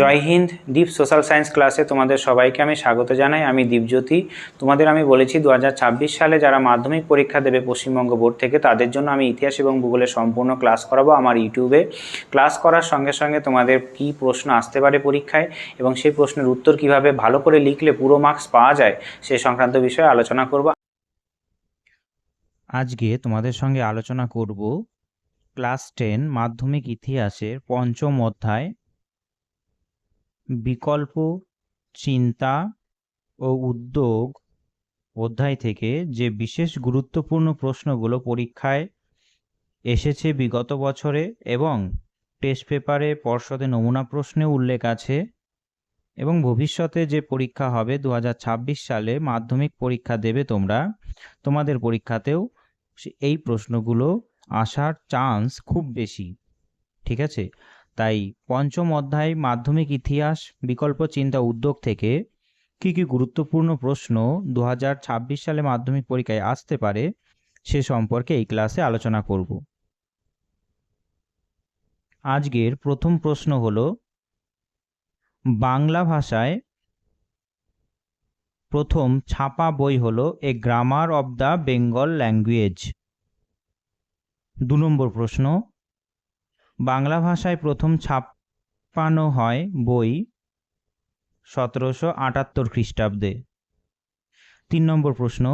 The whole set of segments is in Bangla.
জয় হিন্দ দীপ সোশ্যাল সায়েন্স ক্লাসে তোমাদের সবাইকে আমি স্বাগত জানাই। আমি দীপজ্যোতি। তোমাদের আমি বলেছি দু হাজার ছাব্বিশ সালে যারা মাধ্যমিক পরীক্ষা দেবে পশ্চিমবঙ্গ বোর্ড থেকে, তাদের জন্য আমি ইতিহাস এবং ভূগোলের সম্পূর্ণ ক্লাস করাবো আমার ইউটিউবে। ক্লাস করার সঙ্গে সঙ্গে তোমাদের কি প্রশ্ন আসতে পারে পরীক্ষায় এবং সেই প্রশ্নের উত্তর কীভাবে ভালো করে লিখলে পুরো মার্কস পাওয়া যায় সে সংক্রান্ত বিষয়ে আলোচনা করব। আজকে তোমাদের সঙ্গে আলোচনা করব ক্লাস টেন মাধ্যমিক ইতিহাসের পঞ্চম অধ্যায় বিকল্প, চিন্তা ও উদ্যোগ অধ্যায় থেকে যে বিশেষ গুরুত্বপূর্ণ প্রশ্নগুলো পরীক্ষায় এসেছে বিগত বছরে এবং টেস্ট পেপারে, পর্ষদে নমুনা প্রশ্নে উল্লেখ আছে এবং ভবিষ্যতে যে পরীক্ষা হবে দু হাজার ছাব্বিশ সালে মাধ্যমিক পরীক্ষা দেবে তোমরা, তোমাদের পরীক্ষাতেও এই প্রশ্নগুলো আসার চান্স খুব বেশি, ঠিক আছে? তাই পঞ্চম অধ্যায় মাধ্যমিক ইতিহাস, বিকল্প চিন্তা উদ্যোগ থেকে কি কি গুরুত্বপূর্ণ প্রশ্ন দু হাজার ছাব্বিশ সালে মাধ্যমিক পরীক্ষায় আসতে পারে সে সম্পর্কে এই ক্লাসে আলোচনা করব। আজকের প্রথম প্রশ্ন হলো, বাংলা ভাষায় প্রথম ছাপা বই হল a grammar of the Bengal language দু নম্বর প্রশ্ন বাংলা ভাষায় প্রথম ছাপানো হয় বই সতেরোশো আটাত্তর খ্রিস্টাব্দে। তিন নম্বর প্রশ্ন,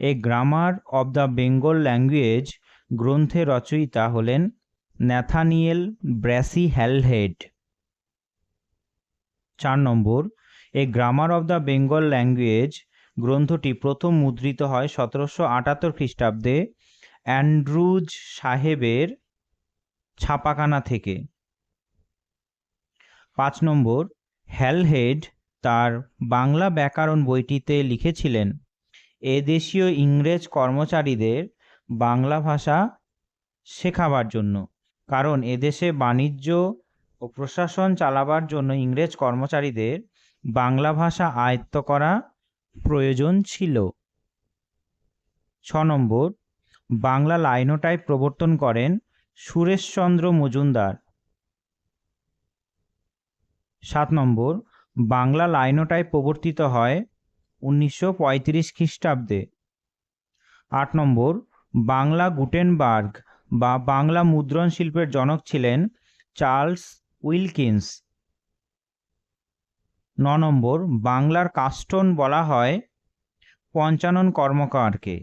a grammar of the Bengal language গ্রন্থে রচয়িতা হলেন ন্যাথানিয়েল ব্র্যাসি হ্যালহেড। চার নম্বর, a grammar of the Bengal language গ্রন্থটি প্রথম মুদ্রিত হয় সতেরোশো আটাত্তর খ্রিস্টাব্দে অ্যান্ড্রুজ সাহেবের ছাপাখানা থেকে। পাঁচ নম্বর, হ্যালহেড তার বাংলা ব্যাকরণ বইটিতে লিখেছিলেন এদেশীয় ইংরেজ কর্মচারীদের বাংলা ভাষা শেখাবার জন্য। কারণ এদেশে বাণিজ্য ও প্রশাসন চালাবার জন্য ইংরেজ কর্মচারীদের বাংলা ভাষা আয়ত্ত করা প্রয়োজন ছিল। ছ নম্বর, বাংলা লাইনোটাইপ প্রবর্তন করেন সুরেশচন্দ্র মজুমদার। সাত নম্বর, বাংলা লাইনোটাইপ প্রবর্তিত হয় উনিশশো পঁয়ত্রিশ খ্রিস্টাব্দে। আট নম্বর, বাংলা গুটেনবার্গ বা বাংলা মুদ্রণ শিল্পের জনক ছিলেন চার্লস উইলকিন্স। ন নম্বর, বাংলার কাস্টন বলা হয় পঞ্চানন কর্মকারকে।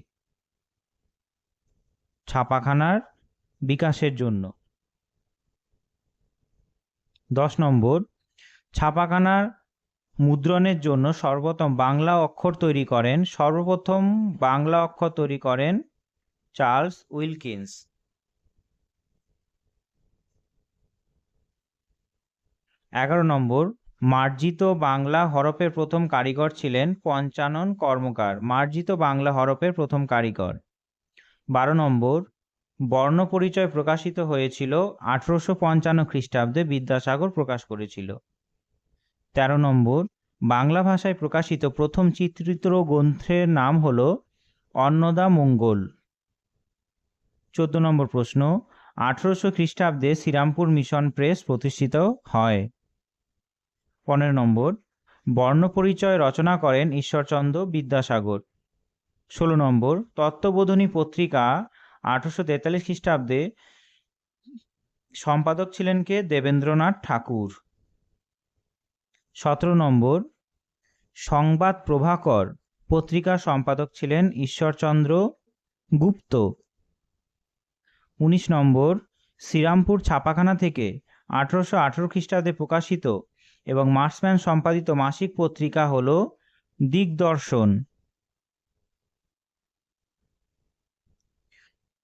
ছাপাখানার বিকাশের জন্য। দশ নম্বর, ছাপাখানার মুদ্রণের জন্য সর্বপ্রথম বাংলা অক্ষর তৈরি করেন, সর্বপ্রথম বাংলা অক্ষর তৈরি করেন চার্লস উইলকিন্স। এগারো নম্বর, মার্জিত বাংলা হরফের প্রথম কারিগর ছিলেন পঞ্চানন কর্মকার। মার্জিত বাংলা হরফের প্রথম কারিগর। বারো নম্বর বর্ণ পরিচয় প্রকাশিত হয়েছিল আঠেরোশো পঞ্চান্ন খ্রিস্টাব্দে বিদ্যাসাগর প্রকাশ করেছিল। তেরো নম্বর, বাংলা ভাষায় প্রকাশিত প্রথম চিত্রিত গ্রন্থের নাম হল অন্নদা মঙ্গল। চোদ্দ নম্বর প্রশ্ন, আঠেরোশো খ্রিস্টাব্দে শ্রীরামপুর মিশন প্রেস প্রতিষ্ঠিত হয়। পনেরো নম্বর, বর্ণপরিচয় রচনা করেন ঈশ্বরচন্দ্র বিদ্যাসাগর। ষোলো নম্বর, তত্ত্ববোধনী পত্রিকা আঠারোশো তেতাল্লিশ খ্রিস্টাব্দে সম্পাদক ছিলেন কে? দেবেন্দ্রনাথ ঠাকুর। সতেরো নম্বর, সংবাদ প্রভাকর পত্রিকার সম্পাদক ছিলেন ঈশ্বরচন্দ্র গুপ্ত। উনিশ নম্বর, শ্রীরামপুর ছাপাখানা থেকে আঠারোশো আঠেরো খ্রিস্টাব্দে প্রকাশিত এবং মার্সম্যান সম্পাদিত মাসিক পত্রিকা হল দিগদর্শন।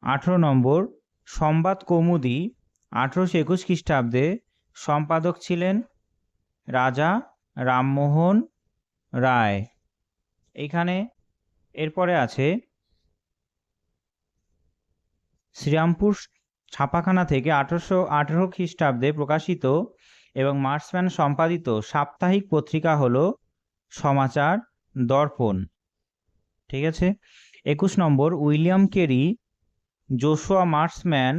আঠেরো নম্বর সংবাদ কৌমুদি, আঠেরোশো একুশ খ্রিস্টাব্দে সম্পাদক ছিলেন রাজা রামমোহন রায়। এখানে এরপরে আছে শ্রীরামপুর ছাপাখানা থেকে আঠারোশো আঠেরো খ্রিস্টাব্দে প্রকাশিত এবং মার্সম্যান সম্পাদিত সাপ্তাহিক পত্রিকা হল সমাচার দর্পণ। ঠিক আছে? একুশ নম্বর, উইলিয়াম কেরি জোশুয়া মার্সম্যান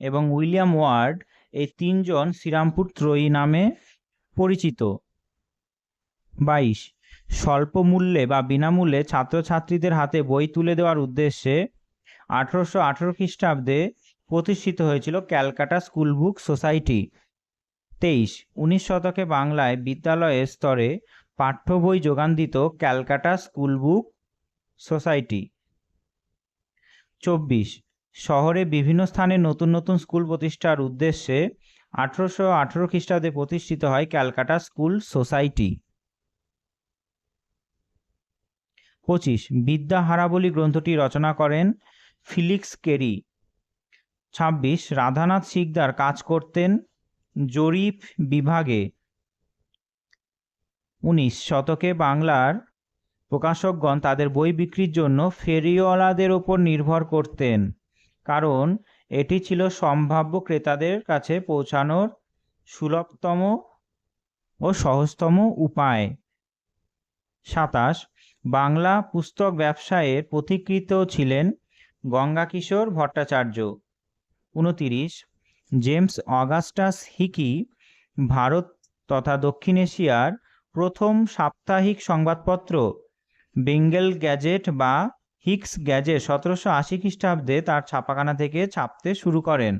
এবং উইলিয়াম ওয়ার্ড এই তিনজন শ্রীরামপুর ত্রয়ী নামে পরিচিত। বাইশ স্বল্প মূল্যে বা বিনামূল্যে ছাত্রছাত্রীদের হাতে বই তুলে দেওয়ার উদ্দেশ্যে আঠারোশো আঠারো খ্রিস্টাব্দে প্রতিষ্ঠিত হয়েছিল ক্যালকাটা স্কুল বুক সোসাইটি। তেইশ, উনিশ শতকে বাংলায় বিদ্যালয়ের স্তরে পাঠ্য বই যোগান দিত ক্যালকাটা স্কুল বুক সোসাইটি। চব্বিশ শহরে বিভিন্ন স্থানে নতুন নতুন স্কুল প্রতিষ্ঠার উদ্দেশ্যে আঠেরোশো আঠেরো খ্রিস্টাব্দে প্রতিষ্ঠিত হয় ক্যালকাটা স্কুল সোসাইটি। পঁচিশ, বিদ্যা হারাবলী গ্রন্থটি রচনা করেন ফিলিক্স কেরি। ছাব্বিশ, রাধানাথ শিকদার কাজ করতেন জরিপ বিভাগে। উনিশ, শতকে বাংলার প্রকাশকগণ তাদের বই বিক্রির জন্য ফেরিওয়ালাদের ওপর নির্ভর করতেন। কারণ এটি ছিল সম্ভাব্য ক্রেতাদের কাছে পৌঁছানোর সুলভতম ও সহজতম উপায়। সাতাশ, বাংলা পুস্তক ব্যবসায়ের পথিকৃত ছিলেন গঙ্গাকিশোর ভট্টাচার্য। উনতিরিশ, জেমস অগাস্টাস হিকি ভারত তথা দক্ষিণ এশিয়ার প্রথম সাপ্তাহিক সংবাদপত্র, বেঙ্গল গ্যাজেট বা হিক্স গ্যাজে সতেরোশো আশি খ্রিস্টাব্দে তার ছাপাখানা থেকে ছাপতে শুরু করেন।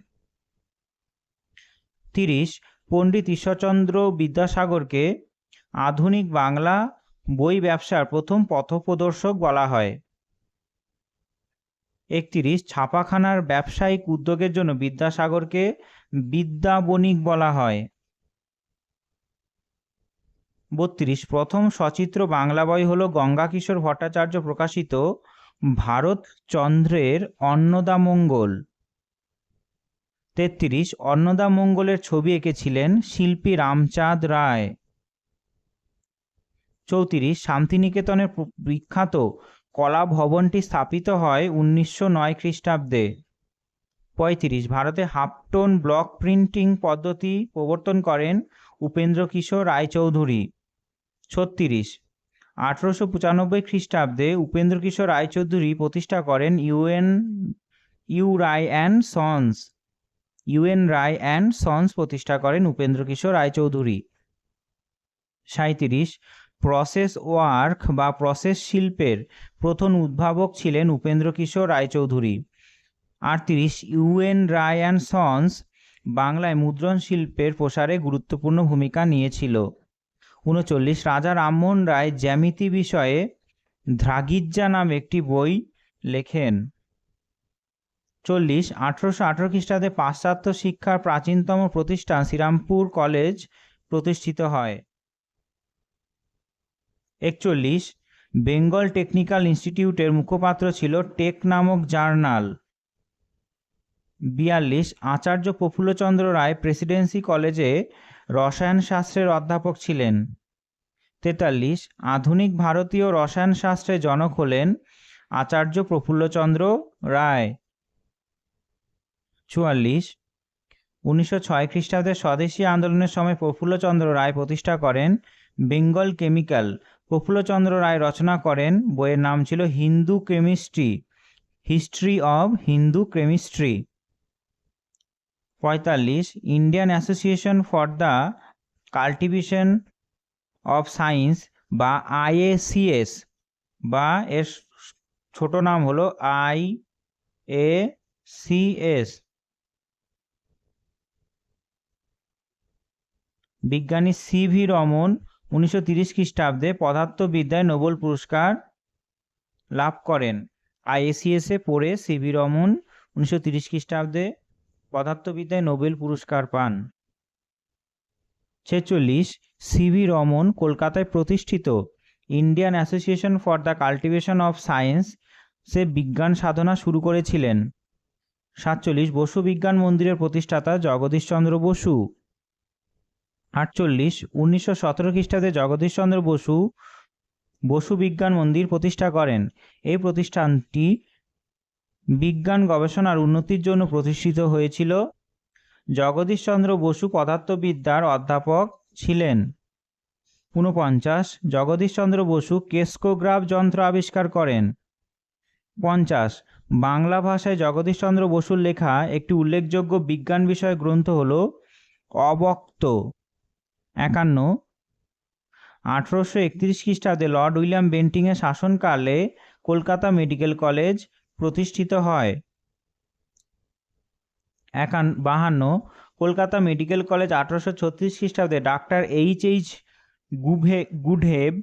তিরিশ, পণ্ডিত ঈশ্বরচন্দ্র বিদ্যাসাগরকে আধুনিক বাংলা বই ব্যবসার প্রথম পথপ্রদর্শক বলা হয়। একত্রিশ, ছাপাখানার ব্যবসায়িক উদ্যোগের জন্য বিদ্যাসাগরকে বিদ্যা বণিক বলা হয়। বত্রিশ, প্রথম সচিত্র বাংলা বই হল গঙ্গাকিশোর ভট্টাচার্য প্রকাশিত ভারতচন্দ্রের অন্নদামঙ্গল তেত্রিশ অন্নদামঙ্গলের ছবি এঁকেছিলেন শিল্পী রামচাঁদ রায়। চৌত্রিশ, শান্তিনিকেতনের বিখ্যাত কলা ভবনটি স্থাপিত হয় উনিশশো নয় খ্রিস্টাব্দে। পঁয়ত্রিশ, ভারতে হাফটোন ব্লক প্রিন্টিং পদ্ধতি প্রবর্তন করেন উপেন্দ্র কিশোর রায়চৌধুরী। ছত্রিশ আঠারোশো পঁচানব্বই খ্রিস্টাব্দে উপেন্দ্র কিশোর রায়চৌধুরী প্রতিষ্ঠা করেন UN U Ray and sons, UN Ray and sons প্রতিষ্ঠা করেন উপেন্দ্র কিশোর রায়চৌধুরী। সাঁইত্রিশ, প্রসেস ওয়ার্ক বা প্রসেস শিল্পের প্রথম উদ্ভাবক ছিলেন উপেন্দ্র কিশোর রায়চৌধুরী। আটত্রিশ, ইউএন রায় অ্যান্ড সন্স বাংলায় মুদ্রণ শিল্পের প্রসারে গুরুত্বপূর্ণ ভূমিকা নিয়েছিল। উনচল্লিশ। রাজা রামমোহন রায় জ্যামিতি বিষয়ে ধ্রাগিজ্জা নামে একটি বই লেখেন। চল্লিশ, আঠারোশো আঠারো খ্রিস্টাব্দে পাশ্চাত্য শিক্ষার প্রাচীনতম প্রতিষ্ঠান শ্রীরামপুর কলেজ প্রতিষ্ঠিত হয়। একচল্লিশ, বেঙ্গল টেকনিক্যাল ইনস্টিটিউটের মুখপাত্র ছিল টেক নামক জার্নাল। বিয়াল্লিশ, আচার্য প্রফুল্লচন্দ্র রায় প্রেসিডেন্সি কলেজে রসায়ন শাস্ত্রের অধ্যাপক ছিলেন। তেতাল্লিশ, আধুনিক ভারতীয় রসায়ন শাস্ত্রের জনক হলেন আচার্য প্রফুল্লচন্দ্র রায়। চুয়াল্লিশ, উনিশশো ছয় খ্রিস্টাব্দে স্বদেশী আন্দোলনের সময় প্রফুল্লচন্দ্র রায় প্রতিষ্ঠা করেন বেঙ্গল কেমিক্যাল। প্রফুল্লচন্দ্র রায় রচনা করেন, বইয়ের নাম ছিল Hindu chemistry, history of Hindu chemistry. পঁয়তাল্লিশ Indian association for the cultivation of science বা আইএসিএস বা এর ছোট নাম হলো আই এ সিএস বিজ্ঞানী সি ভি রমন উনিশশো তিরিশ খ্রিস্টাব্দে পদার্থবিদ্যায় নোবেল পুরস্কার লাভ করেন। আইএসিএসে পড়ে সি ভি রমন উনিশশো তিরিশ খ্রিস্টাব্দে পদার্থবিদ্যায় নোবেল পুরস্কার পান। ছেচল্লিশ, সি ভি রমন কলকাতায় প্রতিষ্ঠিত। Indian association for the cultivation of science সে বিজ্ঞান সাধনা শুরু করেছিলেন। সাতচল্লিশ বসু বিজ্ঞান মন্দিরের প্রতিষ্ঠাতা জগদীশচন্দ্র বসু। আটচল্লিশ, উনিশশো সতেরো খ্রিস্টাব্দে জগদীশচন্দ্র বসু বসু বিজ্ঞান মন্দির প্রতিষ্ঠা করেন। এই প্রতিষ্ঠানটি বিজ্ঞান গবেষণার উন্নতির জন্য প্রতিষ্ঠিত হয়েছিল। জগদীশচন্দ্র বসু পদার্থবিদ্যার অধ্যাপক ছিলেন। ঊনপঞ্চাশ, জগদীশচন্দ্র বসু কেস্কোগ্রাফ যন্ত্র আবিষ্কার করেন। পঞ্চাশ, বাংলা ভাষায় জগদীশচন্দ্র বসুর লেখা একটি উল্লেখযোগ্য বিজ্ঞান বিষয়ক গ্রন্থ হল অবক্ত। একান্ন, আঠারোশো একত্রিশ খ্রিস্টাব্দে লর্ড উইলিয়াম বেন্টিংয়ের শাসনকালে কলকাতা মেডিকেল কলেজ প্রতিষ্ঠিত হয়। একান বাহান্ন, কলকাতা মেডিকেল কলেজ আঠারোশো ছত্রিশ খ্রিস্টাব্দে ডাক্তার এইচ এইচ গুভে গুডহেব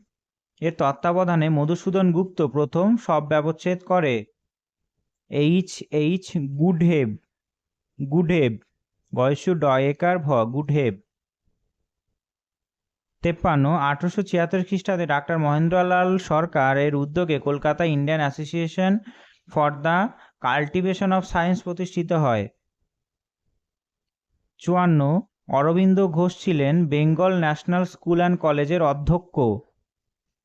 এর তত্ত্বাবধানে মধুসূদন গুপ্ত প্রথম সব ব্যবচ্ছেদ করে। এইচ এইচ গুডহেব গুডহেব বয়সু ডয়েকার ভ গুডহেব তেপ্পান্ন, আঠারোশো ছিয়াত্তর খ্রিস্টাব্দে ডাক্তার মহেন্দ্রলাল সরকার এর উদ্যোগে Kolkata Indian association for the cultivation of science প্রতিষ্ঠিত হয়। চুয়ান্ন, অরবিন্দ ঘোষ ছিলেন বেঙ্গল ন্যাশনাল স্কুল অ্যান্ড কলেজের অধ্যক্ষ।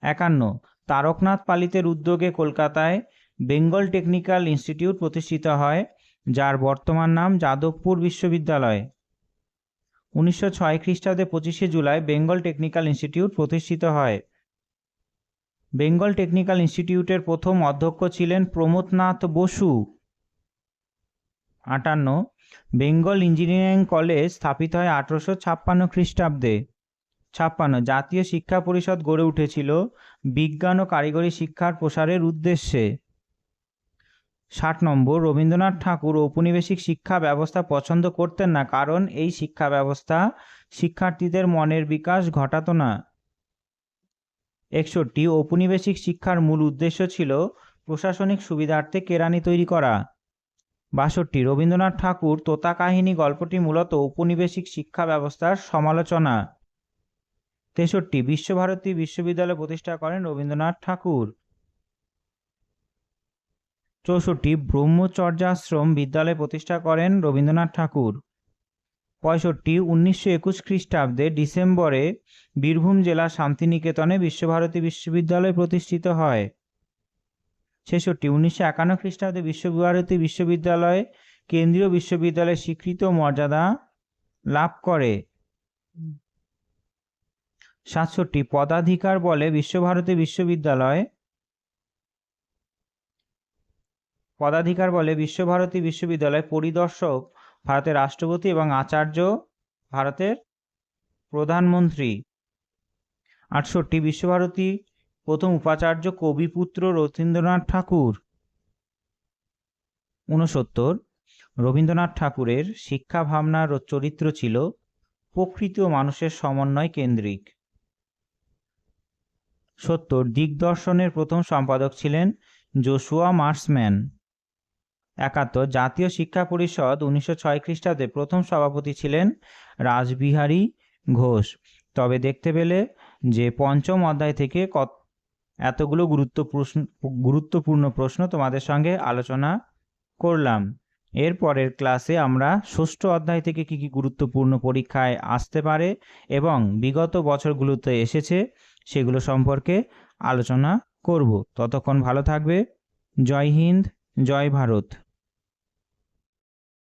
একান্ন, তারকনাথ পালিতের উদ্যোগে কলকাতায় বেঙ্গল টেকনিক্যাল ইনস্টিটিউট প্রতিষ্ঠিত হয়, যার বর্তমান নাম যাদবপুর বিশ্ববিদ্যালয়। উনিশশো ছয় খ্রিস্টাব্দে পঁচিশে জুলাই বেঙ্গল টেকনিক্যাল ইনস্টিটিউট প্রতিষ্ঠিত হয়। বেঙ্গল টেকনিক্যাল ইনস্টিটিউটের প্রথম অধ্যক্ষ ছিলেন প্রমোদনাথ বসু। আটান্ন, বেঙ্গল ইঞ্জিনিয়ারিং কলেজ স্থাপিত হয় আঠারোশো ছাপ্পান্ন খ্রিস্টাব্দে। ছাপ্পান্ন, জাতীয় শিক্ষা পরিষদ গড়ে উঠেছিল বিজ্ঞান ও কারিগরি শিক্ষার প্রসারের উদ্দেশ্যে। ষাট নম্বর, রবীন্দ্রনাথ ঠাকুর ঔপনিবেশিক শিক্ষা ব্যবস্থা পছন্দ করতেন না, কারণ এই শিক্ষা ব্যবস্থা শিক্ষার্থীদের মনের বিকাশ ঘটাতো না। একষট্টি ঔপনিবেশিক শিক্ষার মূল উদ্দেশ্য ছিল প্রশাসনিক সুবিধার্থে কেরানি তৈরি করা। বাষট্টি রবীন্দ্রনাথ ঠাকুর তোতা কাহিনী গল্পটি মূলত ঔপনিবেশিক শিক্ষা ব্যবস্থার সমালোচনা। তেষট্টি বিশ্বভারতী বিশ্ববিদ্যালয় প্রতিষ্ঠা করেন রবীন্দ্রনাথ ঠাকুর। চৌষট্টি ব্রহ্মচর্যাশ্রম বিদ্যালয় প্রতিষ্ঠা করেন রবীন্দ্রনাথ ঠাকুর। পঁয়ষট্টি, উনিশশো একুশ খ্রিস্টাব্দে ডিসেম্বরে বীরভূম জেলা শান্তিনিকেতনে বিশ্বভারতী বিশ্ববিদ্যালয় প্রতিষ্ঠিত হয়। ছেষট্টি, উনিশশো একান্ন খ্রিস্টাব্দে বিশ্বভারতী বিশ্ববিদ্যালয় কেন্দ্রীয় বিশ্ববিদ্যালয়ের স্বীকৃত মর্যাদা লাভ করে। সাতষট্টি, পদাধিকার বলে বিশ্বভারতী বিশ্ববিদ্যালয় পদাধিকার বলে বিশ্বভারতী বিশ্ববিদ্যালয় পরিদর্শক ভারতের রাষ্ট্রপতি এবং আচার্য, ভারতের প্রধানমন্ত্রী। আটষট্টি বিশ্বভারতী প্রথম উপাচার্য কবিপুত্র রথীন্দ্রনাথ ঠাকুর। ঊনসত্তর, রবীন্দ্রনাথ ঠাকুরের শিক্ষা ভাবনার চরিত্র ছিল প্রকৃত মানুষের সমন্বয় কেন্দ্রিক। সত্তর, দিগদর্শনের প্রথম সম্পাদক ছিলেন জোশুয়া মার্সম্যান। একাত্তর, জাতীয় শিক্ষা পরিষদ উনিশশো ছয় খ্রিস্টাব্দে প্রথম সভাপতি ছিলেন রাসবিহারী ঘোষ। তবে দেখতে পেলে যে পঞ্চম অধ্যায় থেকে কত, এতগুলো গুরুত্ব প্রশ্ন গুরুত্বপূর্ণ প্রশ্ন তোমাদের সঙ্গে আলোচনা করলাম। এর পরের ক্লাসে আমরা ষষ্ঠ অধ্যায় থেকে কী কী গুরুত্বপূর্ণ পরীক্ষায় আসতে পারে এবং বিগত বছরগুলোতে এসেছে সেগুলো সম্পর্কে আলোচনা করব। ততক্ষণ ভালো থাকবে। জয় হিন্দ, জয় ভারত।